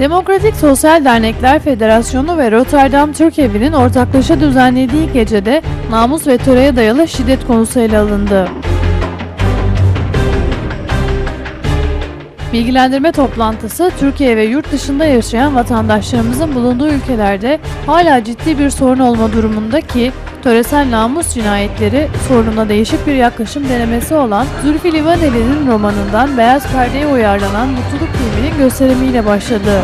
Demokratik Sosyal Dernekler Federasyonu ve Rotterdam Türk Evi'nin ortaklaşa düzenlediği gecede namus ve töreye dayalı şiddet konusu ele alındı. Bilgilendirme toplantısı Türkiye ve yurt dışında yaşayan vatandaşlarımızın bulunduğu ülkelerde hala ciddi bir sorun olma durumunda ki töresel namus cinayetleri sorununa değişik bir yaklaşım denemesi olan Zülfü Livaneli'nin romanından Beyaz Perde'ye uyarlanan Mutluluk filminin gösterimiyle başladı.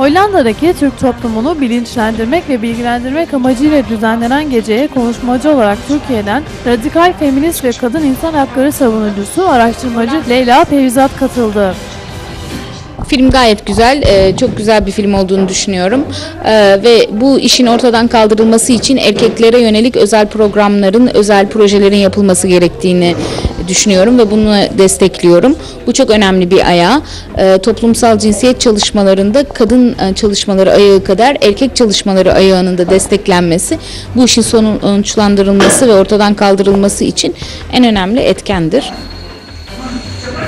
Hollanda'daki Türk toplumunu bilinçlendirmek ve bilgilendirmek amacıyla düzenlenen geceye konuşmacı olarak Türkiye'den radikal feminist ve kadın insan hakları savunucusu araştırmacı Leyla Pevizat katıldı. Film gayet güzel, e, çok güzel bir film olduğunu düşünüyorum. E, Ve bu işin ortadan kaldırılması için erkeklere yönelik özel programların, özel projelerin yapılması gerektiğini düşünüyorum ve bunu destekliyorum. Bu çok önemli bir ayağı. E, Toplumsal cinsiyet çalışmalarında kadın e, çalışmaları ayağı kadar erkek çalışmaları ayağının da desteklenmesi, bu işin sonuçlandırılması ve ortadan kaldırılması için en önemli etkendir.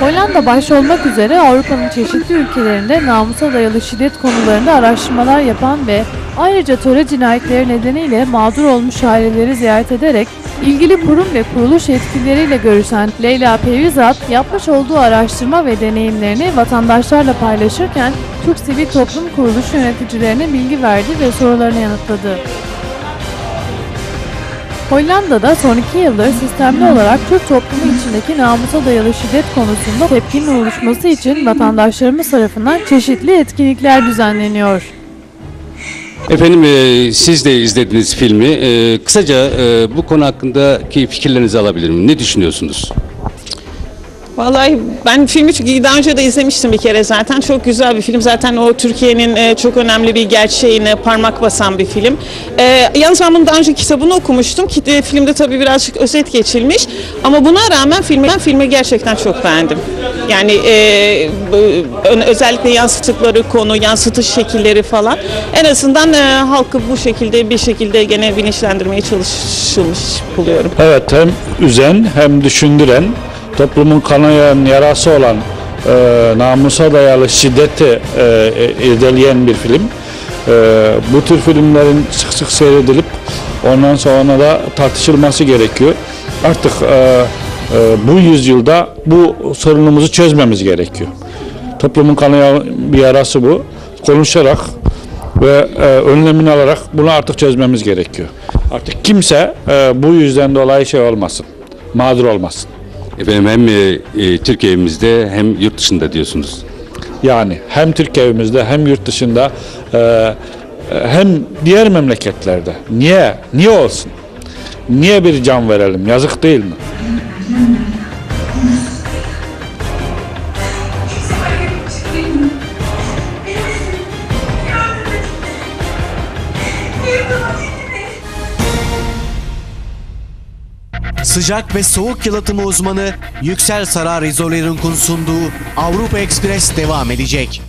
Hollanda başta olmak üzere Avrupa'nın çeşitli ülkelerinde namusa dayalı şiddet konularında araştırmalar yapan ve ayrıca töre cinayetleri nedeniyle mağdur olmuş aileleri ziyaret ederek ilgili kurum ve kuruluş yetkilileriyle görüşen Leyla Pevizat yapmış olduğu araştırma ve deneyimlerini vatandaşlarla paylaşırken Türk Sivil Toplum Kuruluş yöneticilerine bilgi verdi ve sorularını yanıtladı. Hollanda'da son iki yıldır sistemli olarak Türk toplumu içindeki namusa dayalı şiddet konusunda tepkinin oluşması için vatandaşlarımız tarafından çeşitli etkinlikler düzenleniyor. Efendim e, siz de izlediniz filmi. E, kısaca e, bu konu hakkındaki fikirlerinizi alabilir miyim? Ne düşünüyorsunuz? Vallahi ben filmi çünkü daha önce de izlemiştim bir kere zaten. Çok güzel bir film. Zaten o Türkiye'nin e, çok önemli bir gerçeğine parmak basan bir film. E, yalnız ben bunun daha önce kitabını okumuştum. E, filmde tabii birazcık özet geçilmiş. Ama buna rağmen filmi, ben filmi gerçekten çok beğendim. Yani e, özellikle yansıttıkları konu, yansıtış şekilleri falan. En azından e, halkı bu şekilde bir şekilde gene bilinçlendirmeye çalışılmış buluyorum. Evet hem üzen hem düşündüren toplumun kanayan yarası olan e, namusa dayalı şiddeti e, e, irdeleyen bir film. E, bu tür filmlerin sık sık seyredilip ondan sonra da tartışılması gerekiyor. Artık e, e, bu yüzyılda bu sorunumuzu çözmemiz gerekiyor. Toplumun kanayan bir yarası bu. Konuşarak ve e, önlemini alarak bunu artık çözmemiz gerekiyor. Artık kimse e, bu yüzden dolayı şey olmasın, mağdur olmasın. Efendim hem e, e, hem yurt dışında diyorsunuz. Yani hem Türkiye'mizde hem yurt dışında e, e, hem diğer memleketlerde. Niye? Niye olsun? Niye bir can verelim? Yazık değil mi? Sıcak ve soğuk yalıtımı uzmanı Yüksel Sarar İzoler'in sunduğu Avrupa Ekspres devam edecek.